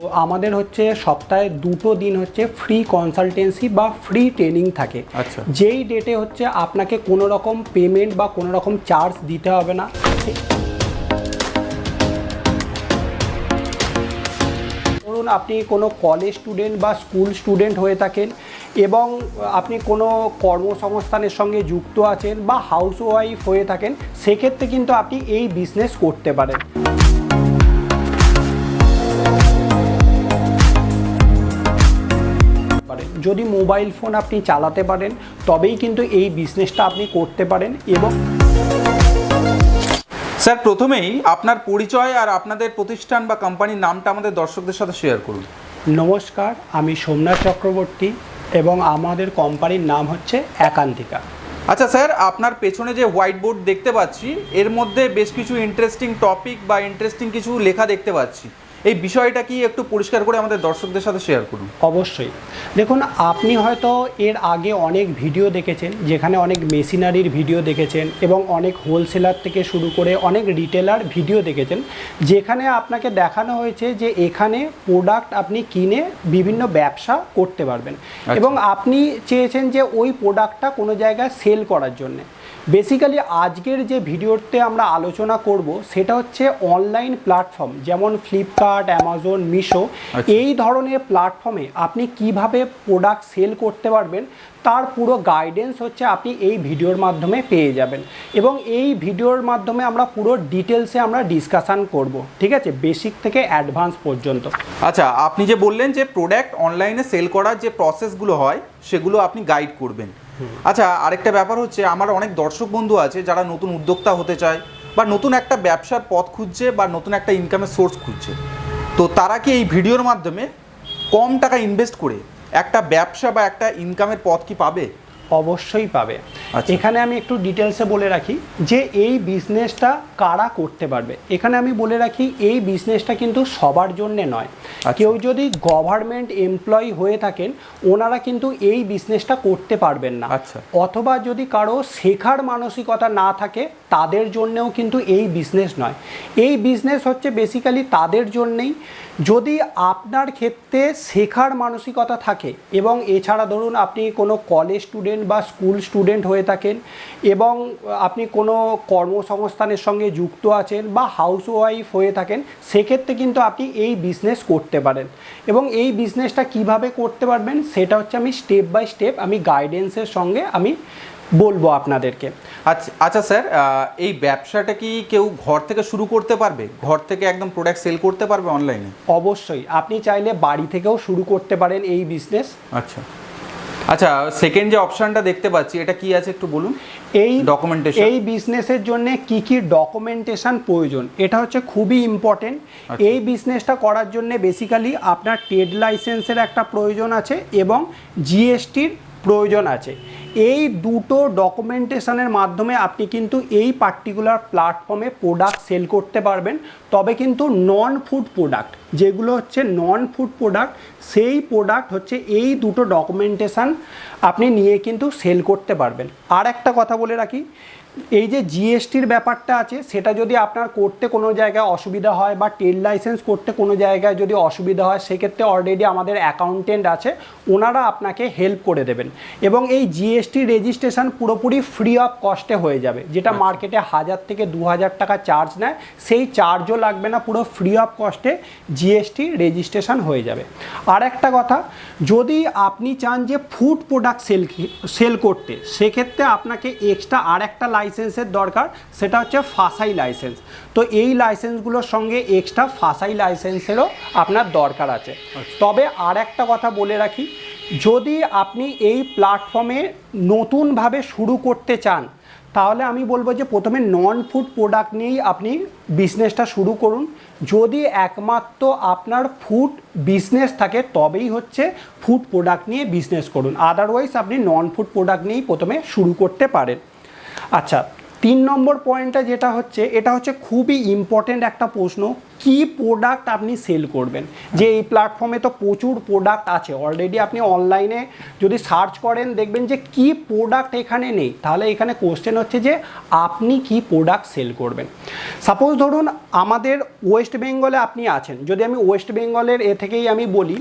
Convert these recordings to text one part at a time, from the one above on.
তো আমাদের হচ্ছে সপ্তাহে দুটো দিন হচ্ছে ফ্রি কনসালটেন্সি বা ফ্রি ট্রেনিং থাকে। আচ্ছা। যেই ডেটে হচ্ছে আপনাকে কোনো রকম পেমেন্ট বা কোনো রকম চার্জ দিতে হবে না। ধরুন আপনি কোনো কলেজ স্টুডেন্ট বা স্কুল স্টুডেন্ট হয়ে থাকেন এবং আপনি কোনো কর্মসংস্থানের সঙ্গে যুক্ত আছেন বা হাউস ওয়াইফ হয়ে থাকেন সেক্ষেত্রে কিন্তু আপনি এই বিজনেস করতে পারেন। যদি মোবাইল ফোন আপনি চালাতে পারেন তবেই কিন্তু এই বিজনেসটা আপনি করতে পারেন এবং স্যার প্রথমেই আপনার পরিচয় আর আপনাদের প্রতিষ্ঠান বা কোম্পানির নামটা আমাদের দর্শকদের সাথে শেয়ার করুন। নমস্কার আমি সোমনাথ চক্রবর্তী এবং আমাদের কোম্পানির নাম হচ্ছে একান্তিকা। আচ্ছা স্যার আপনার পেছনে যে হোয়াইট বোর্ড দেখতে পাচ্ছি এর মধ্যে বেশ কিছু ইন্টারেস্টিং টপিক বা ইন্টারেস্টিং কিছু লেখা দেখতে পাচ্ছি। এই বিষয়টা কি একটু পরিষ্কার করে আমাদের দর্শকদের সাথে শেয়ার করুন? অবশ্যই। দেখুন আপনি হয়তো এর আগে অনেক ভিডিও দেখেছেন যেখানে অনেক মেশিনারির ভিডিও দেখেছেন এবং অনেক হোলসেলার থেকে শুরু করে অনেক রিটেলার ভিডিও দেখেছেন যেখানে আপনাকে দেখানো হয়েছে যে এখানে প্রোডাক্ট আপনি কিনে বিভিন্ন ব্যবসা করতে পারবেন। এবং আপনি চেয়েছেন যে ওই প্রোডাক্টটা কোনো জায়গায় সেল করার জন্যে। বেসিক্যালি আজকের যে ভিডিওতে আমরা আলোচনা করব সেটা হচ্ছে অনলাইন প্ল্যাটফর্ম যেমন ফ্লিপকার্ট অ্যামাজন মিশো। এই ধরনের প্ল্যাটফর্মে আপনি কীভাবে প্রোডাক্ট সেল করতে পারবেন তার পুরো গাইডেন্স হচ্ছে আপনি এই ভিডিওর মাধ্যমে পেয়ে যাবেন। এবং এই ভিডিওর মাধ্যমে আমরা পুরো ডিটেলসে আমরা ডিসকাশান করব ঠিক আছে? বেসিক থেকে অ্যাডভান্স পর্যন্ত। আচ্ছা আপনি যে বললেন যে প্রোডাক্ট অনলাইনে সেল করার যে প্রসেসগুলো হয় সেগুলো আপনি গাইড করবেন। আচ্ছা আরেকটা ব্যাপার হচ্ছে, আমার অনেক দর্শক বন্ধু আছে যারা নতুন উদ্যোক্তা হতে চায় বা নতুন একটা ব্যবসার পথ খুঁজছে বা নতুন একটা ইনকামের সোর্স খুঁজছে। তো তারা কি এই ভিডিওর মাধ্যমে কম টাকা ইনভেস্ট করে একটা ব্যবসা বা একটা ইনকামের পথ কি পাবে? অবশ্যই পাবে আচ্ছা। এখানে আমি একটু ডিটেলসে বলে রাখি যে এই বিজনেসটা কারা করতে পারবে এখানে আমি বলে রাখি এই বিজনেসটা কিন্তু সবার জন্যে নয় আচ্ছা। কেউ যদি গভর্নমেন্ট এমপ্লয়ি হয়ে থাকেন ওনারা কিন্তু এই বিজনেসটা করতে পারবেন না আচ্ছা। অথবা যদি কারও শেখার মানসিকতা না থাকে তাদের জন্যেও কিন্তু এই বিজনেস নয়। এই বিজনেস হচ্ছে বেসিক্যালি তাদের জন্যেই। যদি আপনার ক্ষেত্রে শেখার মানসিকতা থাকে এবং এছাড়া ধরুন আপনি কোনো কলেজ স্টুডেন্ট বা স্কুল স্টুডেন্ট হয়ে থাকেন এবং আপনি কোনো কর্মসংস্থানের সঙ্গে যুক্ত আছেন বা হাউস ওয়াইফ হয়ে থাকেন, সেক্ষেত্রে কিন্তু আপনি এই বিজনেস করতে পারেন। এবং এই বিজনেসটা কীভাবে করতে পারবেন, সেটা হচ্ছে আমি স্টেপ বাই স্টেপ আমি গাইডেন্সের সঙ্গে আমি বলব আপনাদেরকে। আচ্ছা আচ্ছা স্যার এই ব্যবসাটা কি কেউ ঘর থেকে শুরু করতে পারবে? ঘর থেকে একদম প্রোডাক্ট সেল করতে পারবে অনলাইনে অবশ্যই আপনি চাইলে বাড়ি থেকেও শুরু করতে পারেন এই বিজনেস আচ্ছা। আচ্ছা সেকেন্ড যে অপশনটা দেখতে পাচ্ছি এটা কি আছে একটু বলুন? এই Documentation. এই বিজনেসের জন্য কি কি ডকুমেন্টেশন প্রয়োজন এটা হচ্ছে খুবই ইম্পর্টেন্ট আচ্ছা। এই বিজনেসটা করার জন্য বেসিক্যালি আপনার ট্রেড লাইসেন্সের একটা প্রয়োজন আছে এবং জিএসটির প্রয়োজন আছে। এই দুটো ডকুমেন্টেশনের মাধ্যমে আপনি কিন্তু এই পার্টিকুলার প্ল্যাটফর্মে প্রোডাক্ট সেল করতে পারবেন। তবে কিন্তু নন ফুড প্রোডাক্ট যেগুলো হচ্ছে নন ফুড প্রোডাক্ট সেই প্রোডাক্ট হচ্ছে এই দুটো ডকুমেন্টেশান আপনি নিয়ে কিন্তু সেল করতে পারবেন। আর একটা কথা বলে রাখি এই যে জিএসটির ব্যাপারটা আছে সেটা যদি আপনার করতে কোনো জায়গায় অসুবিধা হয় বা ট্রেড লাইসেন্স করতে কোনো জায়গায় যদি অসুবিধা হয় সেক্ষেত্রে অলরেডি আমাদের অ্যাকাউন্টেন্ট আছে ওনারা আপনাকে হেল্প করে দেবেন। এবং এই জিএসটি রেজিস্ট্রেশন পুরোপুরি ফ্রি অফ কস্টে হয়ে যাবে যেটা মার্কেটে হাজার থেকে দু হাজার টাকা চার্জ নেয় সেই চার্জও লাগবে না পুরো ফ্রি অফ কস্টে জিএসটি রেজিস্ট্রেশন হয়ে যাবে। আর একটা কথা যদি আপনি চান যে ফুড প্রোডাক্ট সেল সেল করতে সেক্ষেত্রে আপনাকে এক্সট্রা আর একটা লাইসেন্সের দরকার সেটা হচ্ছে ফাসাই লাইসেন্স তো এই লাইসেন্সগুলোর সঙ্গে এক্সট্রা ফাসাই লাইসেন্সেরও আপনার দরকার আছে। তবে আর একটা কথা বলে রাখি যদি আপনি এই প্ল্যাটফর্মে নতুনভাবে শুরু করতে চান তাহলে আমি বলব যে প্রথমে নন ফুড প্রোডাক্ট নিয়েই আপনি বিজনেসটা শুরু করুন। যদি একমাত্র আপনার ফুড বিজনেস থাকে তবেই হচ্ছে ফুড প্রোডাক্ট নিয়ে বিজনেস করুন। আদারওয়াইজ আপনি নন ফুড প্রোডাক্ট নিয়েই প্রথমে শুরু করতে পারেন। আচ্ছা তিন নম্বর পয়েন্টটা যেটা হচ্ছে এটা হচ্ছে খুবই ইম্পর্টেন্ট একটা প্রশ্ন। কি প্রোডাক্ট আপনি সেল করবেন? যে এই প্ল্যাটফর্মে তো প্রচুর প্রোডাক্ট আছে। অলরেডি আপনি অনলাইনে যদি সার্চ করেন দেখবেন যে কি প্রোডাক্ট এখানে নেই। তাহলে এখানে কোশ্চেন হচ্ছে যে আপনি কি প্রোডাক্ট সেল করবেন? সাপোজ ধরুন আমাদের ওয়েস্ট বেঙ্গলে আপনি আছেন। যদি আমি ওয়েস্ট বেঙ্গলের এ থেকেই আমি বলি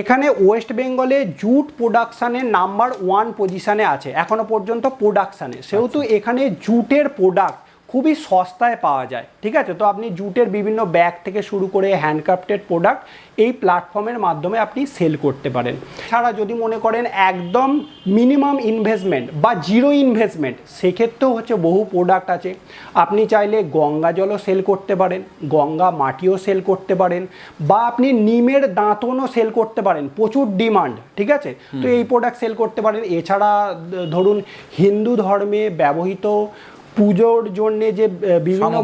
এখানে ওয়েস্ট বেঙ্গলে জুট প্রোডাকশানের নাম্বার ওয়ান পজিশানে আছে। এখনও পর্যন্ত প্রোডাকশানে সেহেতু এখানে জুটের প্রোডাক্ট খুবই সস্তায় পাওয়া যায় ঠিক আছে? তো আপনি জুটের বিভিন্ন ব্যাগ থেকে শুরু করে হ্যান্ডক্রাফটেড প্রোডাক্ট এই প্ল্যাটফর্মের মাধ্যমে আপনি সেল করতে পারেন। ছাড়া যদি মনে করেন একদম মিনিমাম ইনভেস্টমেন্ট বা জিরো ইনভেস্টমেন্ট সেক্ষেত্রেও হচ্ছে বহু প্রোডাক্ট আছে। আপনি চাইলে গঙ্গা জলও সেল করতে পারেন গঙ্গা মাটিও সেল করতে পারেন বা আপনি নিমের দাঁতনও সেল করতে পারেন প্রচুর ডিমান্ড ঠিক আছে? তো এই প্রোডাক্ট সেল করতে পারেন। এছাড়া ধরুন হিন্দু ধর্মে ব্যবহৃত পুজোর জন্য যে বিভিন্ন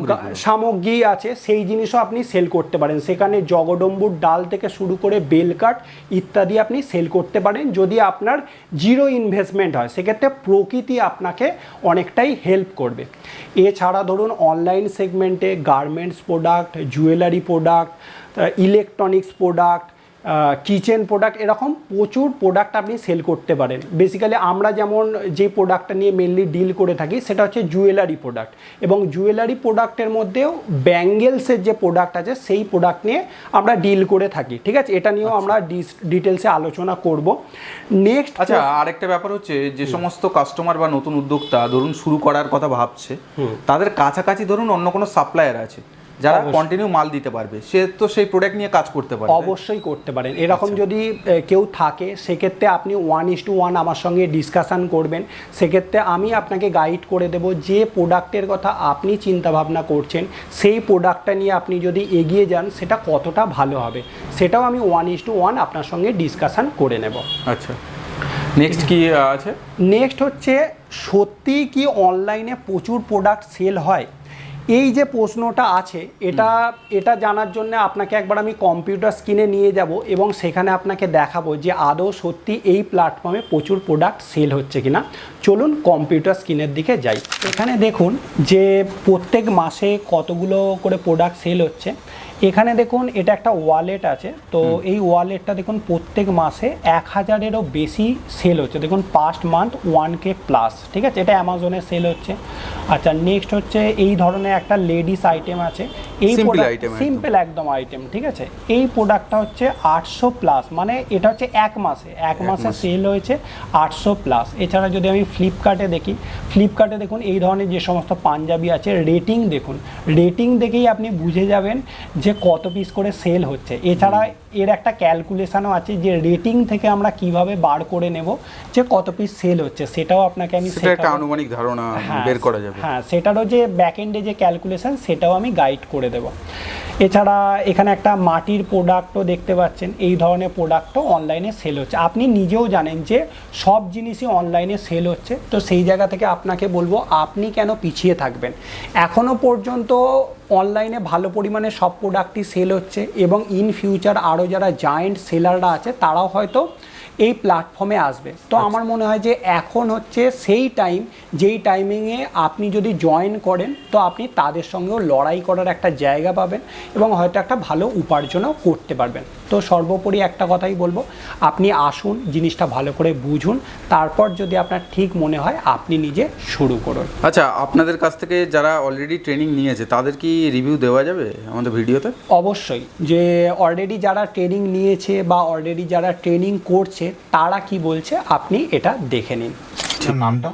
সামগ্রী আছে সেই জিনিসও আপনি সেল করতে পারেন। সেখানে জগডম্বুর ডাল থেকে শুরু করে বেলকাট ইত্যাদি আপনি সেল করতে পারেন। যদি আপনার জিরো ইনভেস্টমেন্ট হয় সেক্ষেত্রে প্রকৃতি আপনাকে অনেকটাই হেল্প করবে। এছাড়া ধরুন অনলাইন সেগমেন্টে garments product jewellery product electronics product kitchen product এরকম প্রচুর প্রোডাক্ট আপনি সেল করতে পারেন। বেসিক্যালি আমরা যেমন যে প্রোডাক্টটা নিয়ে মেনলি ডিল করে থাকি সেটা হচ্ছে জুয়েলারি প্রোডাক্ট এবং জুয়েলারি প্রোডাক্টের মধ্যেও ব্যাঙ্গেলসের যে প্রোডাক্ট আছে সেই প্রোডাক্ট নিয়ে আমরা ডিল করে থাকি। ঠিক আছে? এটা নিয়েও আমরা ডিটেলসে আলোচনা করব। নেক্সট আচ্ছা আরেকটা ব্যাপার হচ্ছে যে সমস্ত কাস্টমার বা নতুন উদ্যোক্তা ধরুন শুরু করার কথা ভাবছে তাদের কাছাকাছি ধরুন অন্য কোনো সাপ্লায়ার আছে। যারা কন্টিনিউ মাল দিতে পারবে সে তো সেই প্রোডাক্ট নিয়ে কাজ করতে পারে অবশ্যই করতে পারেন। এরকম যদি কেউ থাকে সেক্ষেত্রে আপনি ওয়ান ইস টু ওয়ান আমার সঙ্গে ডিসকাশান করবেন। সেক্ষেত্রে আমি আপনাকে গাইড করে দেব যে প্রোডাক্টের কথা আপনি চিন্তা ভাবনা করছেন সেই প্রোডাক্টটা নিয়ে আপনি যদি এগিয়ে যান সেটা কতটা ভালো হবে? সেটাও আমি ওয়ান ইস টু ওয়ান আপনার সঙ্গে ডিসকাশান করে নেব। আচ্ছা। নেক্সট কি আছে? নেক্সট হচ্ছে সত্যি কি অনলাইনে প্রচুর প্রোডাক্ট সেল হয়? এই যে প্রশ্নটা আছে এটা এটা জানার জন্য আপনাকে একবার আমি কম্পিউটার স্ক্রিনে নিয়ে যাব এবং সেখানে আপনাকে দেখাবো যে আদৌ সত্যি এই প্ল্যাটফর্মে প্রচুর প্রোডাক্ট সেল হচ্ছে কিনা। চলুন কম্পিউটার স্ক্রিনের দিকে যাই। এখানে দেখুন যে প্রত্যেক মাসে কতগুলো করে প্রোডাক্ট সেল হচ্ছে। এখানে দেখুন এটা একটা ওয়ালেট আছে। তো এই ওয়ালেটটা দেখুন প্রত্যেক মাসে এক হাজারেরও বেশি সেল হচ্ছে। দেখুন past month one K plus ঠিক আছে? এটা অ্যামাজনে সেল হচ্ছে। আচ্ছা নেক্সট হচ্ছে এই ধরনের একটা লেডিস আইটেম আছে। এই সিম্পল একদম। আইটেম ঠিক আছে? এই প্রোডাক্টটা হচ্ছে আটশো প্লাস মানে এটা হচ্ছে এক মাসে এক মাসে মাসে। সেল হয়েছে আটশো প্লাস এছাড়া যদি আমি ফ্লিপকার্টে দেখি ফ্লিপকার্টে দেখুন এই ধরনের যে সমস্ত পাঞ্জাবি আছে রেটিং দেখুন। রেটিং দেখেই আপনি বুঝে যাবেন যে কত পিস করে সেল হচ্ছে। এছাড়া এর একটা ক্যালকুলেশনও আছে যে রেটিং থেকে আমরা কীভাবে বার করে নেব যে কত পিস সেল হচ্ছে সেটাও আপনাকে আমি একটা আনুমানিক ধারণা হ্যাঁ, বের করা যাবে। হ্যাঁ সেটারও যে ব্যাক এন্ডে যে ক্যালকুলেশন সেটাও আমি গাইড করে দেব। এছাড়া এখানে একটা মাটির প্রোডাক্টও দেখতে পাচ্ছেন এই ধরনের প্রোডাক্টও অনলাইনে সেল হচ্ছে। আপনি নিজেও জানেন যে সব জিনিসই অনলাইনে সেল হচ্ছে তো সেই জায়গা থেকে আপনাকে বলব আপনি কেন পিছিয়ে থাকবেন? এখনও পর্যন্ত অনলাইনে ভালো পরিমাণে সব প্রোডাক্টই সেল হচ্ছে এবং ইন ফিউচার আরও যারা জায়েন্ট সেলাররা আছে তারাও হয়তো এই প্ল্যাটফর্মে আসবে। তো আমার মনে হয় যে এখন হচ্ছে সেই টাইম যেই টাইমিংয়ে আপনি যদি জয়েন করেন তো আপনি তাদের সঙ্গেও লড়াই করার একটা জায়গা পাবেন এবং হয়তো একটা ভালো উপার্জনও করতে পারবেন। তো সর্বোপরি একটা কথাই বলব আপনি আসুন জিনিসটা ভালো করে বুঝুন তারপর যদি আপনার ঠিক মনে হয় আপনি নিজে শুরু করুন। আচ্ছা আপনাদের কাছ থেকে যারা অলরেডি ট্রেনিং নিয়েছে তাদের কি রিভিউ দেওয়া যাবে আমাদের ভিডিওতে? অবশ্যই যে অলরেডি যারা ট্রেনিং নিয়েছে বা অলরেডি যারা ট্রেনিং করছে তারা কি বলছে আপনি এটা দেখে নিন। নামটা?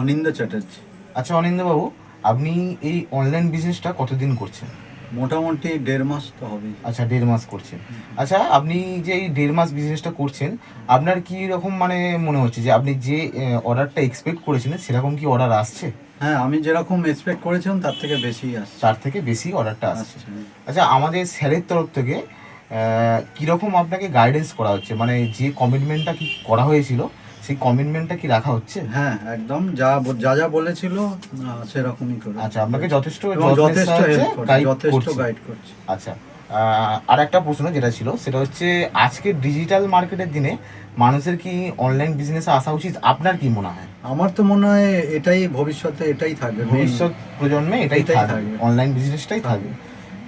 অনিন্দ চ্যাটার্জি। আচ্ছা অনিন্দবাবু আপনি এই অনলাইন বিজনেসটা কতদিন করছেন? মোটামুটি দেড় মাস তো হবে আচ্ছা দেড় মাস করছেন। আচ্ছা আপনি যে এই দেড় মাস বিজনেসটা করছেন আপনার কি রকম মানে মনে হচ্ছে যে আপনি যে অর্ডারটা এক্সপেক্ট করেছিলেন সেরকম কি অর্ডার আসছে? হ্যাঁ আমি যেরকম এক্সপেক্ট করেছিলাম তার থেকে বেশি আসছে। তার থেকে বেশি অর্ডারটা আসছে। আচ্ছা আমাদের স্যারের তরফ থেকে কীরকম আপনাকে গাইডেন্স করা হচ্ছে? মানে যে কমিটমেন্টটা কি করা হয়েছিল সেই কমিটমেন্টটা কি রাখা হচ্ছে? হ্যাঁ একদম। যা যা যা বলেছিল সেরকমই করে। আচ্ছা আপনাকে যথেষ্ট যথেষ্ট যথেষ্ট গাইড করছে। আচ্ছা আর একটা প্রশ্ন যেটা ছিল সেটা হচ্ছে আজকে ডিজিটাল মার্কেটের দিনে মানুষের কি অনলাইন বিজনেসে আসা উচিত? আপনার কি মনে হয়? আমার তো মনে হয় এটাই ভবিষ্যতে এটাই থাকবে ভবিষ্যৎ প্রজন্মে এটাই থাকবে। অনলাইন বিজনেসটাই থাকবে।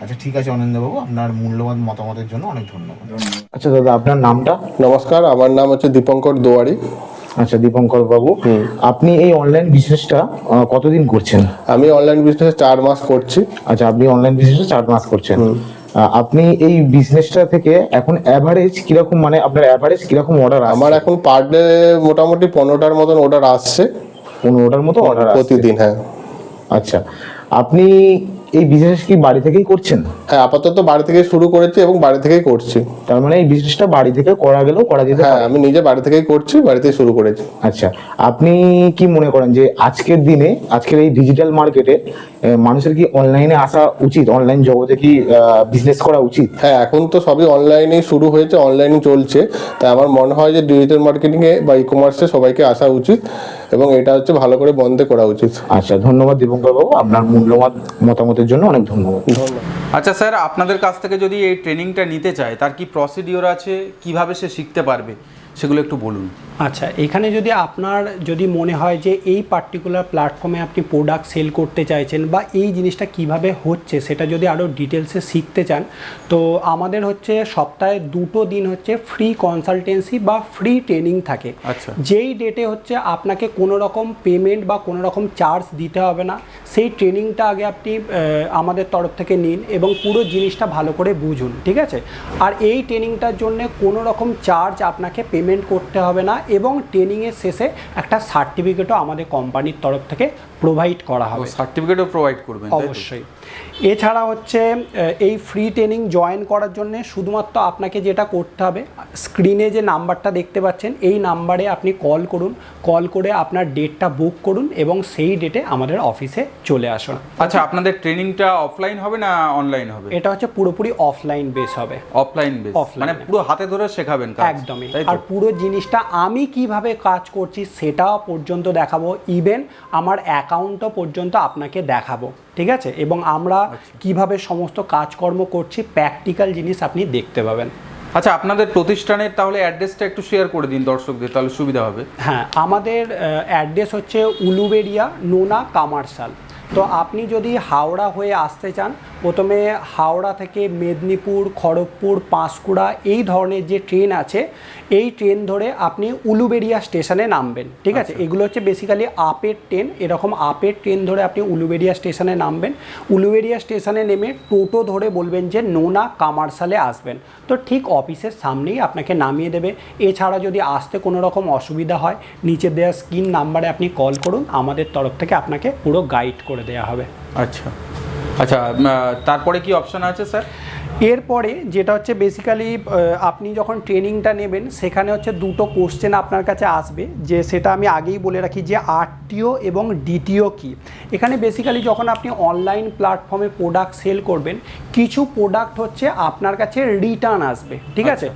আচ্ছা ঠিক আছে অনিন্দ্যবাবু আপনার মূল্যবান মতামতের জন্য অনেক ধন্যবাদ। আচ্ছা দাদা আপনার নামটা? নমস্কার আমার নাম হচ্ছে দীপঙ্কর দোয়ারি। আচ্ছা দীপঙ্কর বাবু আপনি এই অনলাইন বিজনেসটা কতদিন করছেন? আমি অনলাইন বিজনেসে চার মাস করছি। আচ্ছা আপনি অনলাইন বিজনেসটা চার মাস করছেন। আপনি এই বিজনেসটা থেকে এখন অ্যাভারেজ কীরকম মানে আপনার অ্যাভারেজ কীরকম অর্ডার আমার এখন পার ডে মোটামুটি পনেরোটার মতন অর্ডার আসছে। পনেরোটার মতো অর্ডার প্রতিদিন হ্যাঁ। আচ্ছা আপনি এই বিজনেস কি বাড়ি থেকেই করছেন? হ্যাঁ আপাতত বাড়ি থেকে শুরু করেছি এবং বাড়ি থেকেই করছি। তার মানে এই বিজনেসটা বাড়ি থেকে করা গেলেও করা যেতে হ্যাঁ আমি নিজে বাড়ি থেকেই করছি বাড়ি থেকে শুরু করেছি। আচ্ছা আপনি কি মনে করেন যে আজকের দিনে আজকের এই ডিজিটাল মার্কেটে মানুষের কি অনলাইনে আসা উচিত? অনলাইন জগতে কি বিজনেস করা উচিত? হ্যাঁ এখন তো সবই অনলাইনেই শুরু হয়েছে অনলাইনে চলছে। তাই আমার মনে হয় যে ডিজিটাল মার্কেটিংয়ে বা ই কমার্সে সবাইকে আসা উচিত। এবং এটা হচ্ছে ভালো করে বন্ধে করা উচিত। আচ্ছা ধন্যবাদ দীপঙ্কর বাবু। আপনার মূল্যবান মতামতের জন্য অনেক ধন্যবাদ। ধন্যবাদ। আচ্ছা স্যার আপনাদের কাছ থেকে যদি এই ট্রেনিংটা নিতে চায় তার কি প্রসিডিওর আছে? কীভাবে সে শিখতে পারবে? সেগুলো একটু বলুন। আচ্ছা এখানে যদি আপনার যদি মনে হয় যে এই পার্টিকুলার প্ল্যাটফর্মে আপনি প্রোডাক্ট সেল করতে চাইছেন বা এই জিনিসটা কীভাবে হচ্ছে সেটা যদি আরও ডিটেলসে শিখতে চান তো আমাদের হচ্ছে সপ্তাহে দুটো দিন হচ্ছে ফ্রি কনসালটেন্সি বা ফ্রি ট্রেনিং থাকে আচ্ছা। যেই ডেটে হচ্ছে আপনাকে কোনো রকম পেমেন্ট বা কোনো রকম চার্জ দিতে হবে না সেই ট্রেনিংটা আগে আপনি আমাদের তরফ থেকে নিন এবং পুরো জিনিসটা ভালো করে বুঝুন ঠিক আছে আর এই ট্রেনিংটার জন্য কোনো রকম চার্জ আপনাকে পেমেন্ট করতে হবে না এবং ট্রেনিংয়ের শেষে একটা সার্টিফিকেটও আমাদের কোম্পানির তরফ থেকে প্রোভাইড করা হবে। সার্টিফিকেটও প্রোভাইড করবেন অবশ্যই। এছাড়া হচ্ছে এই ফ্রি ট্রেনিং জয়েন করার জন্য শুধুমাত্র আপনাকে যেটা করতে হবে স্ক্রিনে যে নাম্বারটা দেখতে পাচ্ছেন এই নাম্বারে আপনি কল করুন কল করে আপনার ডেটটা বুক করুন এবং সেই ডেটে আমাদের অফিসে চলে আসুন। আচ্ছা আপনাদের ট্রেনিংটা অফলাইন হবে না অনলাইন হবে? এটা হচ্ছে পুরোপুরি অফলাইন বেস হবে। অফলাইন বেস মানে পুরো হাতে ধরে শেখাবেন একদমই। আর পুরো জিনিসটা আমি কীভাবে কাজ করছি সেটা পর্যন্ত দেখাবো। ইভেন আমার অ্যাকাউন্টও পর্যন্ত আপনাকে দেখাবো। ঠিক আছে? এবং আমরা কীভাবে সমস্ত কাজকর্ম করছি প্র্যাকটিক্যাল জিনিস আপনি দেখতে পাবেন। আচ্ছা আপনাদের প্রতিষ্ঠানের তাহলে অ্যাড্রেসটা একটু শেয়ার করে দিন দর্শকদের তাহলে সুবিধা হবে। হ্যাঁ আমাদের অ্যাড্রেস হচ্ছে উলুবেরিয়া নোনা কামার্শাল। তো আপনি যদি হাওড়া হয়ে আসতে চান প্রথমে হাওড়া থেকে মেদিনীপুর খড়গপুর পাঁশকুড়া এই ধরনের যে ট্রেন আছে এই ট্রেন ধরে আপনি উলুবেরিয়া স্টেশনে নামবেন ঠিক আছে? এগুলো হচ্ছে বেসিক্যালি আপের ট্রেন এরকম আপের ট্রেন ধরে আপনি উলুবেরিয়া স্টেশনে নামবেন। উলুবেরিয়া স্টেশনে নেমে টোটো ধরে বলবেন যে নোনা কামারশালে আসবেন। তো ঠিক অফিসের সামনেই আপনাকে নামিয়ে দেবে। এছাড়া যদি আসতে কোনো রকম অসুবিধা হয় নিচে দেওয়া স্ক্রিন নাম্বারে আপনি কল করুন। আমাদের তরফ থেকে আপনাকে পুরো গাইড করে দেওয়া হবে। আচ্ছা। আচ্ছা তারপরে কি অপশন আছে স্যার এরপরে যেটা হচ্ছে বেসিক্যালি আপনি যখন ট্রেনিংটা নেবেন সেখানে হচ্ছে দুটো কোশ্চেন আপনার কাছে আসবে যে সেটা আমি আগেই বলে রাখি যে আরটিও এবং ডিটিও কি। এখানে বেসিক্যালি যখন আপনি অনলাইন প্ল্যাটফর্মে প্রোডাক্ট সেল করবেন কিছু প্রোডাক্ট হচ্ছে আপনার কাছে রিটার্ন আসবে ঠিক আছে?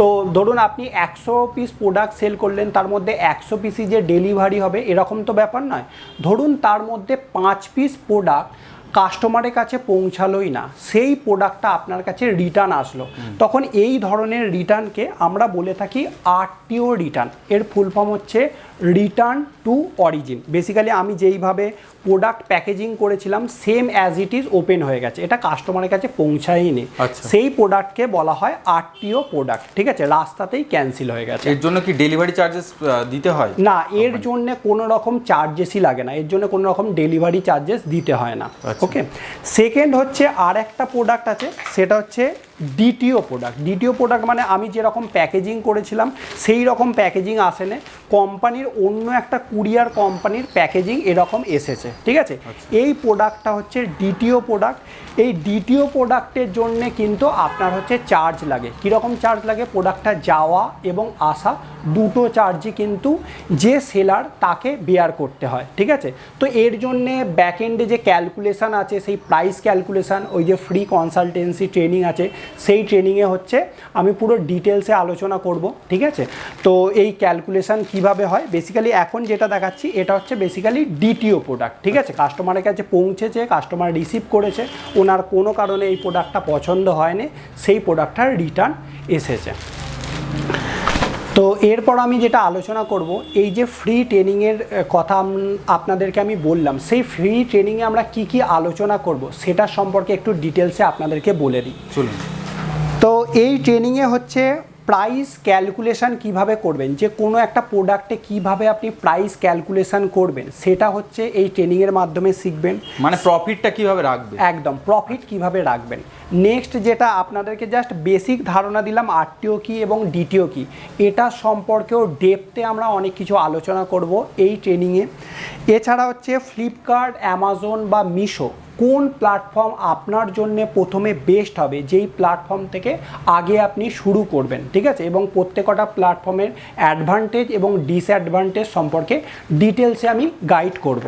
তো ধরুন আপনি একশো পিস প্রোডাক্ট সেল করলেন তার মধ্যে একশো পিসই যে ডেলিভারি হবে এরকম তো ব্যাপার নয়। ধরুন তার মধ্যে পাঁচ পিস প্রোডাক্ট কাস্টমারের কাছে পৌঁছালোই না সেই প্রোডাক্টটা আপনার কাছে রিটার্ন আসলো। তখন এই ধরনের রিটার্নকে আমরা বলে থাকি আরটিও রিটার্ন এর ফুল ফর্ম হচ্ছে রিটার্ন টু অরিজিন বেসিক্যালি আমি যেইভাবে প্রোডাক্ট প্যাকেজিং করেছিলাম same as it is open হয়ে গেছে। এটা কাস্টমারের কাছে পৌঁছায়নি আচ্ছা। সেই প্রোডাক্টকে বলা হয় আরটিও প্রোডাক্ট ঠিক আছে? রাস্তাতেই ক্যান্সেল হয়ে গেছে। এর জন্য কি ডেলিভারি চার্জেস দিতে হয়? না এর জন্য কোনো রকম চার্জেসই লাগে না। এর জন্য কোনো রকম ডেলিভারি চার্জেস দিতে হয় না। আচ্ছা। ওকে সেকেন্ড হচ্ছে আর একটা প্রোডাক্ট আছে সেটা হচ্ছে দ্বিতীয় প্রোডাক্ট দ্বিতীয় প্রোডাক্ট মানে আমি যেরকম প্যাকেজিং করেছিলাম সেই রকম প্যাকেজিং আসেনে। কোম্পানির অন্য একটা কুরিয়ার কোম্পানির প্যাকেজিং এরকম এসেছে। ঠিক আছে? এই প্রোডাক্টটা হচ্ছে দ্বিতীয় প্রোডাক্ট এই দ্বিতীয় প্রোডাক্টের জন্যে কিন্তু আপনার হচ্ছে চার্জ লাগে। কীরকম চার্জ লাগে? প্রোডাক্টটা যাওয়া এবং আসা দুটো চার্জই কিন্তু যে সেলার তাকে বেয়ার করতে হয় ঠিক আছে? তো এর জন্যে ব্যাক এন্ডে যে ক্যালকুলেশান আছে সেই প্রাইস ক্যালকুলেশান ওই যে ফ্রি কনসালটেন্সি ট্রেনিং আছে সেই ট্রেনিংয়ে হচ্ছে আমি পুরো ডিটেলসে আলোচনা করব ঠিক আছে? তো এই ক্যালকুলেশান কীভাবে হয়? বেসিক্যালি এখন যেটা দেখাচ্ছি এটা হচ্ছে বেসিক্যালি ডিটিও প্রোডাক্ট ঠিক আছে? কাস্টমারের কাছে পৌঁছেছে কাস্টমার রিসিভ করেছে ওনার কোনো কারণে এই প্রোডাক্টটা পছন্দ হয়নি সেই প্রোডাক্টটার রিটার্ন এসেছে। তো এরপর আমি যেটা আলোচনা করব এই যে ফ্রি ট্রেনিংয়ের কথা আপনাদেরকে আমি বললাম সেই ফ্রি ট্রেনিংয়ে আমরা কি কি আলোচনা করব সেটা সম্পর্কে একটু ডিটেলসে আপনাদেরকে বলে দিই। চলুন। তো এই ট্রেনিংয়ে হচ্ছে প্রাইস ক্যালকুলেশান কীভাবে করবেন? যে কোনো একটা প্রোডাক্টে কীভাবে আপনি প্রাইস ক্যালকুলেশান করবেন সেটা হচ্ছে এই ট্রেনিংয়ের মাধ্যমে শিখবেন। মানে প্রফিটটা কীভাবে রাখবে একদম প্রফিট কীভাবে রাখবেন? নেক্সট যেটা আপনাদেরকে জাস্ট বেসিক ধারণা দিলাম আরটিও কি এবং ডিটিও কি এটা সম্পর্কেও ডেপতে আমরা অনেক কিছু আলোচনা করব এই ট্রেনিংয়ে এছাড়া হচ্ছে ফ্লিপকার্ট অ্যামাজন বা মিশো কোন প্ল্যাটফর্ম আপনার জন্য প্রথমে বেস্ট হবে? যেই প্ল্যাটফর্ম থেকে আগে আপনি শুরু করবেন ঠিক আছে? এবং প্রত্যেকটা প্ল্যাটফর্মের অ্যাডভান্টেজ এবং ডিসঅ্যাডভান্টেজ সম্পর্কে ডিটেলসে আমি গাইড করব।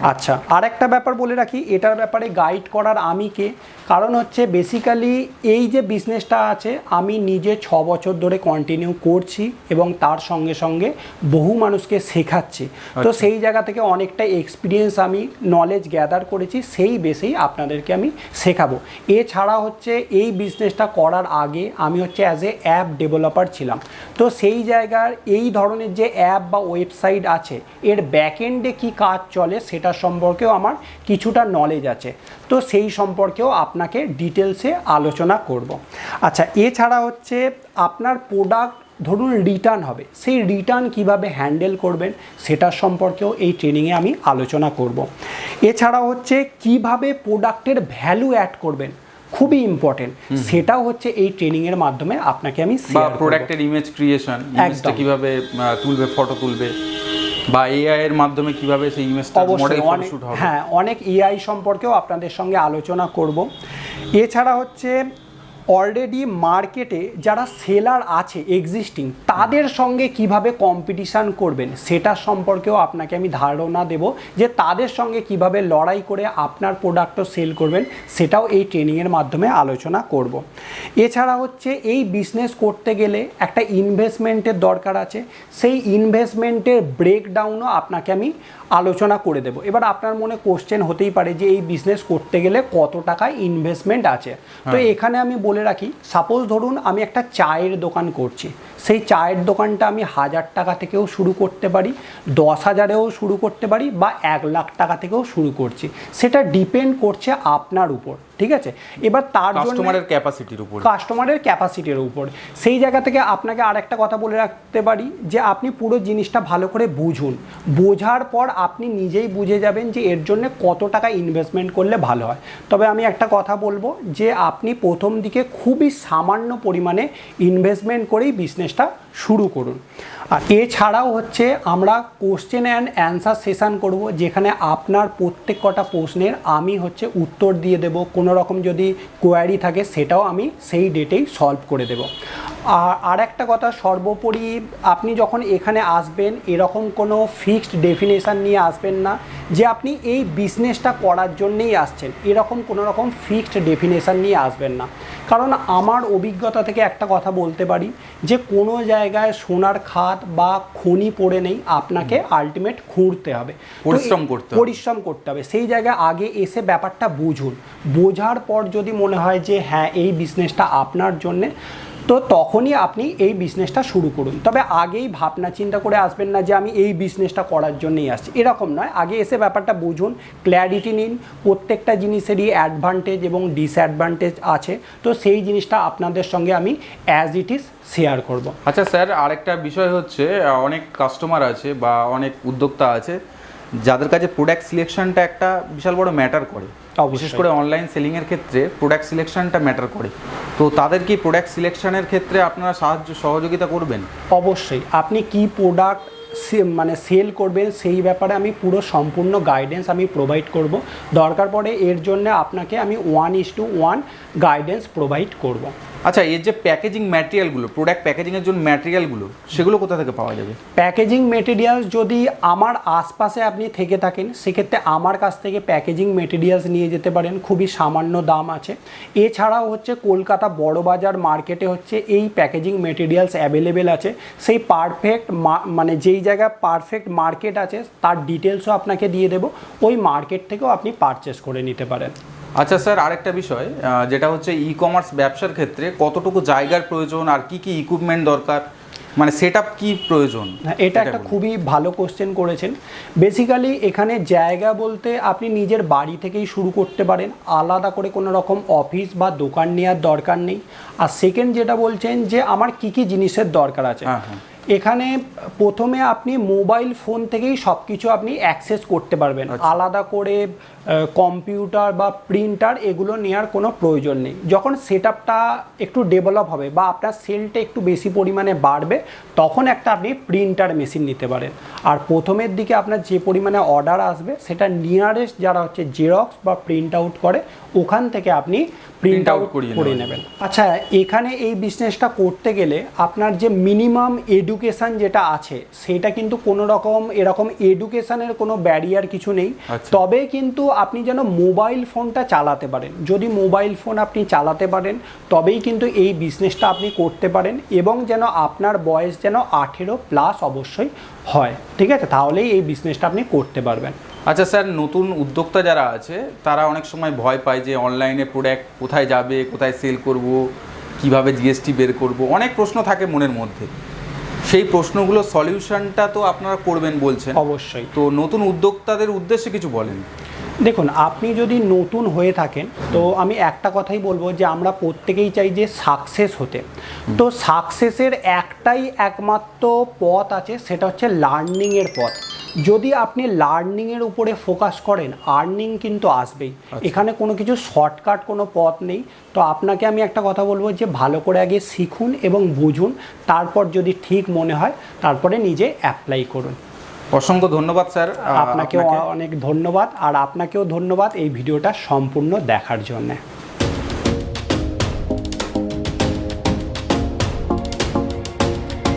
আচ্ছা। আর একটা ব্যাপার বলে রাখি এটার ব্যাপারে গাইড করার আমি কে? কারণ হচ্ছে বেসিক্যালি এই যে বিজনেসটা আছে আমি নিজে ছ বছর ধরে কন্টিনিউ করছি এবং তার সঙ্গে সঙ্গে বহু মানুষকে শেখাচ্ছি। তো সেই জায়গা থেকে অনেকটা এক্সপিরিয়েন্স আমি নলেজ গ্যাদার করেছি সেই বেসেই আপনাদেরকে আমি শেখাবো। এছাড়া হচ্ছে এই বিজনেসটা করার আগে আমি হচ্ছে অ্যাজ এ অ্যাপ ডেভেলপার ছিলাম। তো সেই জায়গার এই ধরনের যে অ্যাপ বা ওয়েবসাইট আছে, এর ব্যাকএন্ডে কি কাজ চলে সেটা সম্পর্কেও আমার কিছুটা নলেজ আছে। তো সেই সম্পর্কেও আপনাকে ডিটেলসে আলোচনা করব। আচ্ছা এছাড়া হচ্ছে আপনার প্রোডাক্ট ধরুন রিটার্ন হবে। সেই রিটার্ন কীভাবে হ্যান্ডেল করবেন সেটা সম্পর্কেও এই ট্রেনিংয়ে আমি আলোচনা করব। এছাড়া হচ্ছে কীভাবে প্রোডাক্টের ভ্যালু অ্যাড করবেন খুবই ইম্পর্টেন্ট সেটাও হচ্ছে এই ট্রেনিংয়ের মাধ্যমে আপনাকে আমি প্রোডাক্টের ইমেজ ক্রিয়েশন ইমেজটা। কীভাবে তুলবে ফটো তুলবে বা এআই এর মাধ্যমে কীভাবে সেই ইমেজটা মডেল ফটোশুট হবে। হ্যাঁ অনেক এআই সম্পর্কেও আপনাদের সঙ্গে আলোচনা করব। এছাড়া হচ্ছে অলরেডি মার্কেটে যারা সেলার আছে এক্সিস্টিং তাদের সঙ্গে কীভাবে কম্পিটিশান করবেন সেটা সম্পর্কেও আপনাকে আমি ধারণা দেব যে তাদের সঙ্গে কীভাবে লড়াই করে আপনার প্রোডাক্টও সেল করবেন সেটাও এই ট্রেনিংয়ের মাধ্যমে আলোচনা করব। এছাড়া হচ্ছে এই বিজনেস করতে গেলে একটা ইনভেস্টমেন্টের দরকার আছে সেই ইনভেস্টমেন্টের ব্রেকডাউনও আপনাকে আমি আলোচনা করে দেব। এবার আপনার মনে কোশ্চেন হতেই পারে যে এই বিজনেস করতে গেলে কত টাকা ইনভেস্টমেন্ট আছে? তো এখানে আমি বলে রাখি সাপোজ ধরুন আমি একটা চায়ের দোকান করছি। সেই চায়ের দোকানটা আমি হাজার টাকা থেকেও শুরু করতে পারি দশ হাজারেও শুরু করতে পারি বা এক লাখ টাকা থেকেও শুরু করছি। সেটা ডিপেন্ড করছে আপনার উপর ঠিক আছে? এবার তার কাস্টমারের ক্যাপাসিটির উপর। কাস্টমারের ক্যাপাসিটির উপর। সেই জায়গা থেকে আপনাকে আর একটা কথা বলে রাখতে পারি যে আপনি পুরো জিনিসটা ভালো করে বুঝুন। বোঝার পর আপনি নিজেই বুঝে যাবেন যে এর জন্য কত টাকা ইনভেস্টমেন্ট করলে ভালো হয়। তবে আমি একটা কথা বলব যে আপনি প্রথম দিকে খুবই সামান্য পরিমাণে ইনভেস্টমেন্ট করেই বিজনেসটা শুরু করুন। আর এছাড়াও হচ্ছে আমরা কোশ্চেন অ্যান্ড অ্যান্সার সেশান করব, যেখানে আপনার প্রত্যেক কটা প্রশ্নের আমি হচ্ছে উত্তর দিয়ে দেবো। কোনো রকম যদি কোয়ারি থাকে, সেটাও আমি সেই ডেটেই সলভ করে দেব। আর আর একটা কথা সর্বোপরি আপনি যখন এখানে আসবেন এরকম কোনো ফিক্সড ডেফিনেশান নিয়ে আসবেন না যে আপনি এই বিজনেসটা করার জন্যেই আসছেন। এরকম কোনো রকম ফিক্সড ডেফিনেশান নিয়ে আসবেন না। কারণ আমার অভিজ্ঞতা থেকে একটা কথা বলতে পারি যে কোনো জায়গায় সোনার খাত বা খনি পড়ে নেই আপনাকে আলটিমেট খুঁড়তে হবে। পরিশ্রম করতে হবে। পরিশ্রম করতে হবে। সেই জায়গায় আগে এসে ব্যাপারটা বুঝুন। বোঝার পর যদি মনে হয় যে হ্যাঁ এই বিজনেসটা আপনার জন্যে তো তখনই আপনি এই বিজনেসটা শুরু করুন। তবে আগেই ভাবনা চিন্তা করে আসবেন না যে আমি এই বিজনেসটা করার জন্যই আসছি। এরকম নয়। আগে এসে ব্যাপারটা বুঝুন ক্ল্যারিটি নিন, প্রত্যেকটা জিনিসেরই অ্যাডভান্টেজ এবং ডিসঅ্যাডভান্টেজ আছে। তো সেই জিনিসটা আপনাদের সঙ্গে আমি অ্যাজ ইট ইজ শেয়ার করব। আচ্ছা স্যার, আরেকটা বিষয় হচ্ছে, অনেক কাস্টমার আছে বা অনেক উদ্যোক্তা আছে, যাদের কাছে প্রোডাক্ট সিলেকশনটা একটা বিশাল বড় ম্যাটার করে। বিশেষ করে অনলাইন সেলিংয়ের ক্ষেত্রে প্রোডাক্ট সিলেকশনটা ম্যাটার করে। তো তাদের কি প্রোডাক্ট সিলেকশনের ক্ষেত্রে আপনারা সাহায্য সহযোগিতা করবেন? অবশ্যই। আপনি কি প্রোডাক্ট মানে সেল করবেন সেই ব্যাপারে আমি পুরো সম্পূর্ণ গাইডেন্স আমি প্রোভাইড করব। দরকার পড়ে এর জন্য আপনাকে আমি one is to one guidance provide করব। আচ্ছা এর যে প্যাকেজিং ম্যাটেরিয়ালগুলো প্রোডাক্ট প্যাকেজিংয়ের জন্য ম্যাটেরিয়ালগুলো সেগুলো কোথা থেকে পাওয়া যাবে? প্যাকেজিং মেটেরিয়ালস যদি আমার আশপাশে আপনি থেকে থাকেন, সেক্ষেত্রে আমার কাছ থেকে প্যাকেজিং মেটেরিয়ালস নিয়ে যেতে পারেন, খুবই সামান্য দাম আছে। এছাড়াও হচ্ছে কলকাতা বড়বাজার মার্কেটে হচ্ছে এই প্যাকেজিং মেটেরিয়ালস অ্যাভেলেবেল আছে। সেই পারফেক্ট মানে যেই জায়গায় পারফেক্ট মার্কেট আছে, তার ডিটেলসও আপনাকে দিয়ে দেবো। ওই মার্কেট থেকেও আপনি পারচেস করে নিতে পারেন। আচ্ছা স্যার আরেকটা বিষয় যেটা হচ্ছে ই কমার্স ব্যবসার ক্ষেত্রে কতটুকু জায়গার প্রয়োজন আর কি কি ইকুইপমেন্ট দরকার? মানে সেট কি প্রয়োজন? এটা একটা খুবই ভালো কোশ্চেন করেছেন। বেসিক্যালি এখানে জায়গা বলতে আপনি নিজের বাড়ি থেকেই শুরু করতে পারেন। আলাদা করে কোনো রকম অফিস বা দোকান নেওয়ার দরকার নেই। আর সেকেন্ড যেটা বলছেন যে আমার কি কি জিনিসের দরকার আছে। হ্যাঁ, হ্যাঁ। এখানে প্রথমে আপনি মোবাইল ফোন থেকেই সব কিছু আপনি অ্যাক্সেস করতে পারবেন। আলাদা করে কম্পিউটার বা প্রিন্টার এগুলো নেওয়ার কোনো প্রয়োজন নেই যখন সেট একটু ডেভেলপ হবে বা আপনার সেলটা একটু বেশি পরিমাণে বাড়বে তখন একটা আপনি প্রিন্টার মেশিন নিতে পারেন আর প্রথমের দিকে আপনার যে পরিমাণে অর্ডার আসবে সেটা নিয়ারেস্ট যারা হচ্ছে জেরক্স বা প্রিন্ট আউট করে ওখান থেকে আপনি প্রিন্ট আউট করে নেবেন। নেবেন আচ্ছা এখানে এই বিজনেসটা করতে গেলে আপনার যে মিনিমাম এডুকেশন যেটা আছে সেটা কিন্তু কোনো রকম এরকম এডুকেশনের কোনো ব্যারিয়ার কিছু নেই আচ্ছা। তবে কিন্তু আপনি যেন মোবাইল ফোনটা চালাতে পারেন। যদি মোবাইল ফোন আপনি চালাতে পারেন তবেই কিন্তু এই বিজনেসটা আপনি করতে পারেন এবং যেন আপনার বয়স যেন আঠেরো প্লাস অবশ্যই হয়। ঠিক আছে? তাহলেই এই বিজনেসটা আপনি করতে পারবেন। আচ্ছা স্যার নতুন উদ্যোক্তা যারা আছে তারা অনেক সময় ভয় পায় যে অনলাইনে প্রোডাক্ট কোথায় যাবে কোথায় সেল করব কীভাবে জিএসটি বের করব? অনেক প্রশ্ন থাকে মনের মধ্যে। সেই প্রশ্নগুলো সলিউশনটা তো আপনারা করবেন বলছেন। অবশ্যই। তো নতুন উদ্যোক্তাদের উদ্দেশ্যে কিছু বলেন। দেখুন আপনি যদি নতুন হয়ে থাকেন তো আমি একটা কথাই বলব যে আমরা প্রত্যেকেই চাই যে সাকসেস হতে। তো সাকসেসের একটাই একমাত্র পথ আছে সেটা হচ্ছে লার্নিংয়ের পথ। যদি আপনি লার্নিংয়ের উপরে ফোকাস করেন আর্নিং কিন্তু আসবেই। এখানে কোনো কিছু শর্টকাট কোনো পথ নেই। তো আপনাকে আমি একটা কথা বলব যে ভালো করে আগে শিখুন এবং বুঝুন তারপর যদি ঠিক মনে হয় তারপরে নিজে অ্যাপ্লাই করুন। অসংখ্য ধন্যবাদ স্যার আপনাকেও আপনাকে। অনেক ধন্যবাদ আর আপনাকেও ধন্যবাদ এই ভিডিওটা সম্পূর্ণ দেখার জন্য